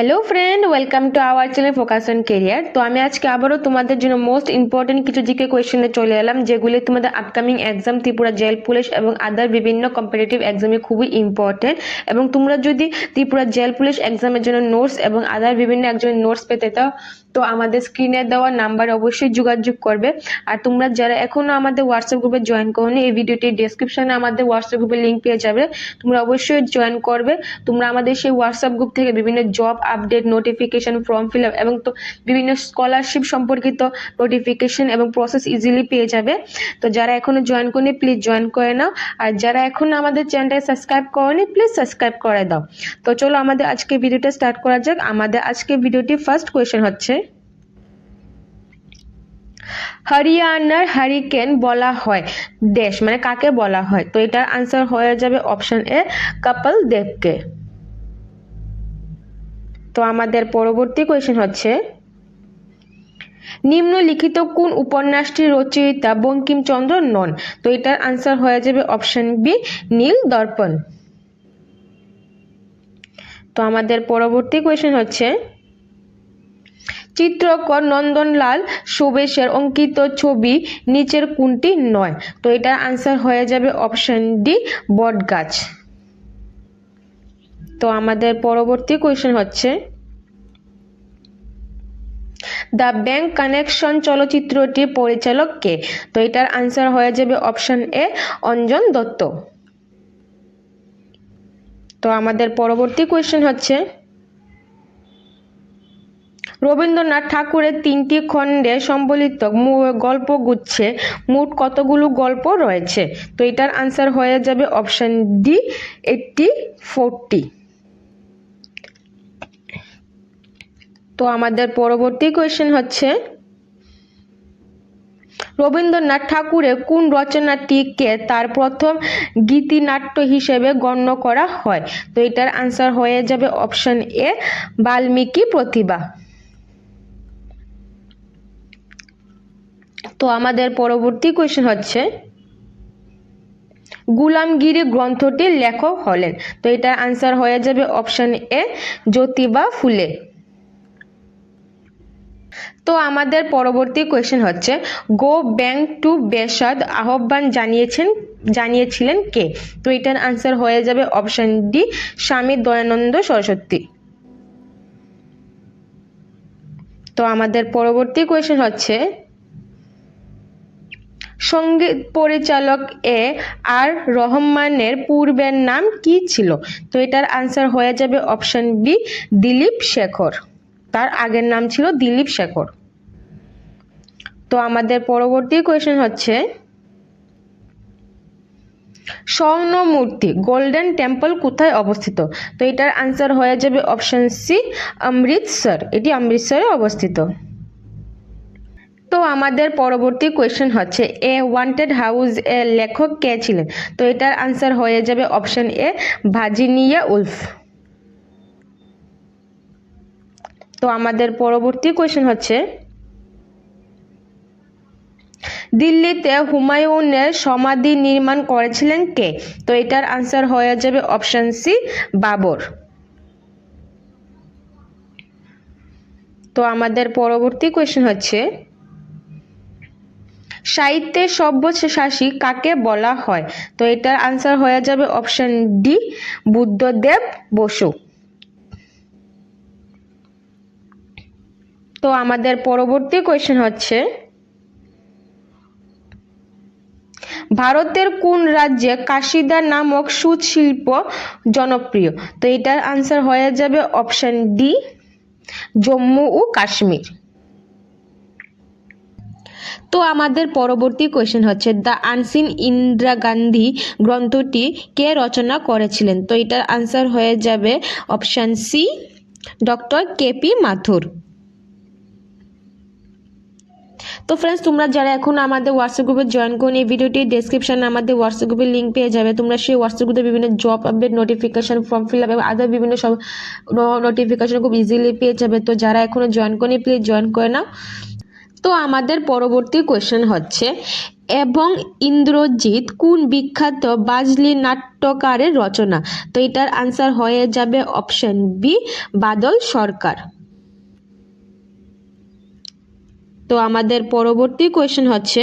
Hello friend welcome to our channel focus on career তো আমি আজকে আবারও তোমাদের জন্য মোস্ট ইম্পর্টেন্ট কিছু জিকে কোয়েশ্চেনে চলে এলাম, যেগুলি তোমাদের upcoming exam Tripura jail police এবং আদার বিভিন্ন কম্পিটিটিভ এক্সামে খুবই ইম্পর্টেন্ট এবং তোমরা যদি ত্রিপুরা জেল পুলিশ এক্সামের জন্য নোটস এবং আদার বিভিন্ন একজনের নোটস পেতে চাও, তো আমাদের স্ক্রিনে দেওয়া নাম্বার অবশ্যই যোগাযোগ করবে। আর তোমরা যারা এখনও আমাদের হোয়াটসঅ্যাপ গ্রুপে জয়েন করোনি, এই ভিডিওটির ডেসক্রিপশনে আমাদের হোয়াটসঅ্যাপ গ্রুপের লিঙ্ক পেয়ে যাবে। তোমরা অবশ্যই জয়েন করবে। তোমরা আমাদের সেই হোয়াটসঅ্যাপ গ্রুপ থেকে বিভিন্ন job update notification form fill up এবং তো বিভিন্ন স্কলারশিপ সম্পর্কিত নোটিফিকেশন এবং প্রসেস ইজিলি পেয়ে যাবে। তো যারা এখনও জয়েন করেনি প্লিজ জয়েন করে নাও। আর যারা এখনও আমাদের চ্যানেলটা সাবস্ক্রাইব করেনি প্লিজ সাবস্ক্রাইব করে দাও। তো চলো আমাদের আজকে ভিডিওটা স্টার্ট করা যাক। আমাদের আজকে ভিডিওটি ফার্স্ট কোয়েশ্চেন হচ্ছে, হরিয়ানার হারিকেন বলা হয়, দেশ মানে কাকে বলা হয়? তো এটার আনসার হয়ে যাবে অপশন এ কপাল দেবকে। তো আমাদের পরবর্তী কোয়েশ্চেন হচ্ছে, নিম্নলিখিত কোন উপন্যাসটির রচয়িতা বঙ্কিমচন্দ্র নন? তো এটার আনসার হয়ে যাবে অপশন বি নীল দর্পণ। তো আমাদের পরবর্তী কোয়েশ্চেন হচ্ছে, চিত্রকর নন্দনলাল সুবেশের অঙ্কিত ছবি নিচের কোনটি নয়? তো এটার আনসার হয়ে যাবে অপশন ডি বটগাছ। তো আমাদের পরবর্তী কোয়েশ্চেন হচ্ছে দ্য ব্যাংক কানেকশন চলচ্চিত্রটির পরিচালক কে? তো এটার আনসার হয়ে যাবে অপশন এ অঞ্জন দত্ত। তো আমাদের পরবর্তী কোয়েশ্চেন হচ্ছে, রবীন্দ্রনাথ ঠাকুরের তিনটি খণ্ডে সম্বলিত মু- গল্পগুচ্ছে মোট কতগুলো গল্প রয়েছে? তো এটার আনসার হয়ে যাবে অপশন ডি এইটটি ফোরটি তো আমাদের পরবর্তী কোয়েশ্চেন হচ্ছে, রবীন্দ্রনাথ ঠাকুরের কোন রচনাটিকে তার প্রথম গীতিনাট্য হিসেবে গণ্য করা হয়? তো এটার আনসার হয়ে যাবে অপশন এ বাল্মীকি প্রতিভা তো আমাদের পরবর্তী কোয়েশ্চেন হচ্ছে, গুলামগিরি গ্রন্থটির লেখক হলেন। তো এটার আনসার হয়ে যাবে অপশন এ জ্যোতিবা ফুলে। তো আমাদের পরবর্তী কোয়েশ্চেন হচ্ছে গো ব্যাংক টু বেসাদ আহ্বান জানিয়েছেন, জানিয়েছিলেন কে? তো এটার আনসার হয়ে যাবে অপশন ডি স্বামী দয়ানন্দ সরস্বতী। তো আমাদের পরবর্তী কোয়েশ্চেন হচ্ছে সংগীত পরিচালক এ আর রহমানের পূর্বের নাম কি ছিল? তো এটার আনসার হয়ে যাবে অপশন বি দিলীপ শেখর। তার আগের নাম ছিল দিলীপ শেখর। তো আমাদের পরবর্তী কোয়েশ্চেন হচ্ছে, স্বর্ণমূর্তি গোল্ডেন টেম্পল কোথায় অবস্থিত? তো এটার আনসার হয়ে যাবে অপশন সি অমৃতসর। এটি অমৃতসরে অবস্থিত। তো আমাদের পরবর্তী কোয়েশ্চেন হচ্ছে, এ ওয়ান্টেড হাউস এর লেখক কে ছিলেন? তো এটার আনসার হয়ে যাবে অপশন এ ভাজিনিয়া উলফ। তো আমাদের পরবর্তী কোয়েশ্চেন হচ্ছে, দিল্লিতে হুমায়ুনের সমাধি নির্মাণ করেছিলেন কে? তো এটার আনসার হয়ে যাবে অপশন সি বাবর। তো আমাদের পরবর্তী কোয়েশ্চেন হচ্ছে সাহিত্যের সব্যসাচী কাকে বলা হয়? তো এটার আনসার হয়ে যাবে অপশন ডি বুদ্ধদেব বসু। তো আমাদের পরবর্তী কোয়েশ্চেন হচ্ছে, ভারতের কোন রাজ্যে কাশিদা নামক সুত শিল্প জনপ্রিয়? তো এটার আনসার হয়ে যাবে অপশন ডি জম্মু ও কাশ্মীর। তো আমাদের পরবর্তী কোয়েশ্চেন হচ্ছে, দ্য আনসিন ইন্দিরা গান্ধী গ্রন্থটি কে রচনা করেছিলেন? তো এটার আনসার হয়ে যাবে option C doctor KP Mathur. তো ফ্রেন্ডস তোমরা যারা এখন আমাদের হোয়াটসঅ্যাপ গ্রুপে জয়েন করুন এই ভিডিওটির ডেসক্রিপশনে আমাদের হোয়াটসঅ্যাপ গ্রুপের লিঙ্ক পেয়ে যাবে। তোমরা সেই হোয়াটসঅ্যাপ গ্রুপে বিভিন্ন job update notification form fill up এবং আদার বিভিন্ন সব নোটিফিকেশন খুব ইজিলি পেয়ে যাবে। তো যারা এখনও জয়েন করেনি প্লিজ জয়েন করে নাও। তো আমাদের পরবর্তী কোয়েশ্চেন হচ্ছে, এবং ইন্দ্রজিৎ কোন বিখ্যাত বাজলি নাট্যকারের রচনা? তো এটার আনসার হয়ে যাবে অপশন বি বাদল সরকার। তো আমাদের পরবর্তী কোয়েশ্চেন হচ্ছে,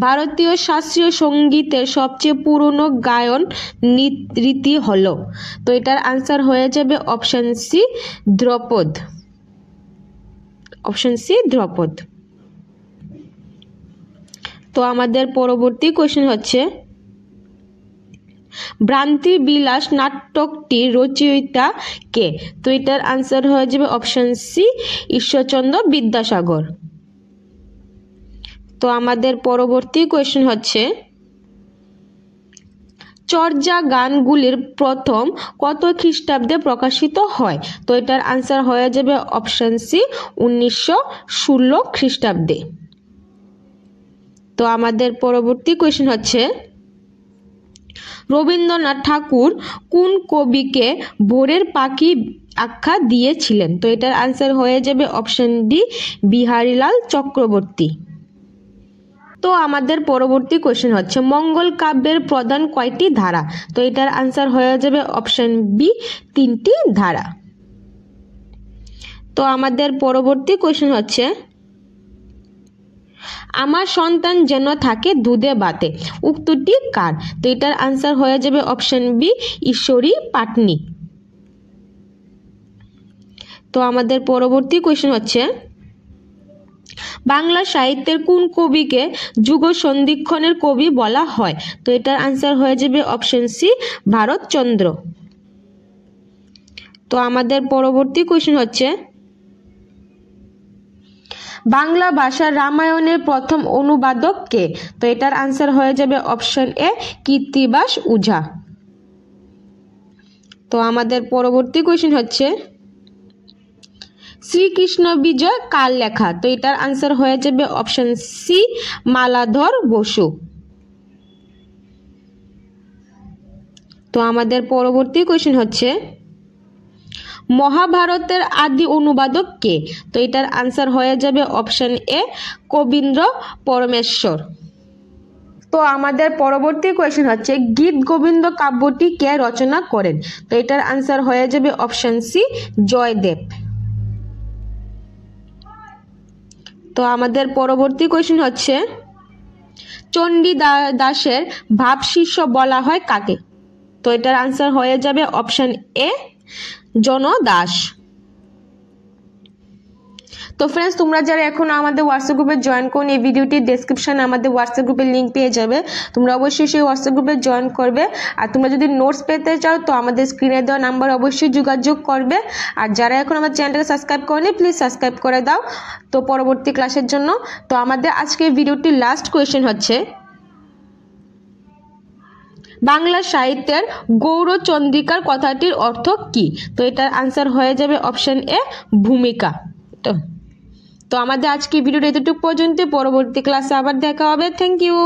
ভারতীয় শাস্ত্রীয় সঙ্গীতের সবচেয়ে পুরনো গায়ন রীতি হলো? তো এটার আনসার হয়ে যাবে option C Draupad. Option C Draupad. তো আমাদের পরবর্তী কোশ্চেন হচ্ছে ভ্রান্তি বিলাস নাটকটির রচয়িতা কে? তো এটার আনসার হয়ে যাবে অপশন সি ঈশ্বরচন্দ্র বিদ্যাসাগর। তো আমাদের পরবর্তী কোয়েশ্চেন হচ্ছে, চর্যা গানগুলির প্রথম কত খ্রিস্টাব্দে প্রকাশিত হয়? তো এটার আনসার হয়ে যাবে অপশন সি উনিশশো ষোলো খ্রিস্টাব্দে। তো আমাদের পরবর্তী কোয়েশ্চেন হচ্ছে রবীন্দ্রনাথ ঠাকুর কোন কবিকে ভোরের পাখি আখ্যা দিয়েছিলেন? তো এটার আনসার হয়ে যাবে অপশন ডি বিহারীলাল চক্রবর্তী। তো আমাদের পরবর্তী কোশ্চেন হচ্ছে, মঙ্গল কাব্যের প্রধান কয়টি ধারা? তো এটার আনসার হয়ে যাবে অপশন বি তিনটি ধারা। তো আমাদের পরবর্তী কোশ্চেন হচ্ছে আমার সন্তান যেন থাকে দুধে বাতে। উক্তটি কার? তো এটার আনসার হয়ে যাবে অপশন বি ঈশ্বরী পাটনি। তো আমাদের পরবর্তী কোশ্চেন হচ্ছে, বাংলা সাহিত্যের কোন কবিকে যুগ সন্ধিক্ষণের কবি বলা হয়? তো এটার আনসার হয়ে যাবে অপশন সি ভারতচন্দ্র। তো আমাদের পরবর্তী কোশ্চেন হচ্ছে বাংলা ভাষার রামায়ণের প্রথম অনুবাদক কে তো এটার আনসার হয়ে যাবে অপশন এ কীর্তিবাস উঝা। তো আমাদের পরবর্তী কোশ্চেন হচ্ছে, শ্রীকৃষ্ণ বিজয় কার লেখা? তো এটার আনসার হয়ে যাবে অপশন সি মালাধর বসু। তো আমাদের পরবর্তী কোশ্চেন হচ্ছে মহাভারতের আদি অনুবাদক কে? তো এটার আনসার হয়ে যাবে অপশন এ কবীন্দ্র পরমেশ্বর। তো আমাদের পরবর্তী কোয়েশ্চেন হচ্ছে, গীত গোবিন্দ কাব্যটি কে রচনা করেন? তো এটার আনসার হয়ে যাবে অপশন সি জয়দেব। তো আমাদের পরবর্তী কোয়েশ্চেন হচ্ছে, চণ্ডী দাসের ভাবশিষ্য বলা হয় কাকে? তো এটার আনসার হয়ে যাবে অপশন এ জন দাস। তো ফ্রেন্ডস তোমরা যারা এখন আমাদের হোয়াটসঅ্যাপ গ্রুপে জয়েন করুন, এই ভিডিওটির ডেসক্রিপশনে আমাদের হোয়াটসঅ্যাপ গ্রুপের লিঙ্ক পেয়ে যাবে। তোমরা অবশ্যই সেই হোয়াটসঅ্যাপ গ্রুপে জয়েন করবে। আর তোমরা যদি নোটস পেতে চাও, তো আমাদের স্ক্রিনে দেওয়া নাম্বার অবশ্যই যোগাযোগ করবে। আর যারা এখন আমার চ্যানেলটাকে সাবস্ক্রাইব করেনি প্লিজ সাবস্ক্রাইব করে দাও। তো পরবর্তী ক্লাসের জন্য, তো আমাদের আজকের ভিডিওটির লাস্ট কোয়েশ্চেন হচ্ছে বাংলা সাহিত্যের গৌরচন্দ্রিকার কথাটির অর্থ কি? তো এটার আনসার হয়ে যাবে অপশন এ ভূমিকা। তো তো আমাদের আজকে ভিডিওটা এতটুকু পর্যন্ত পরবর্তী ক্লাসে আবার দেখা হবে। Thank you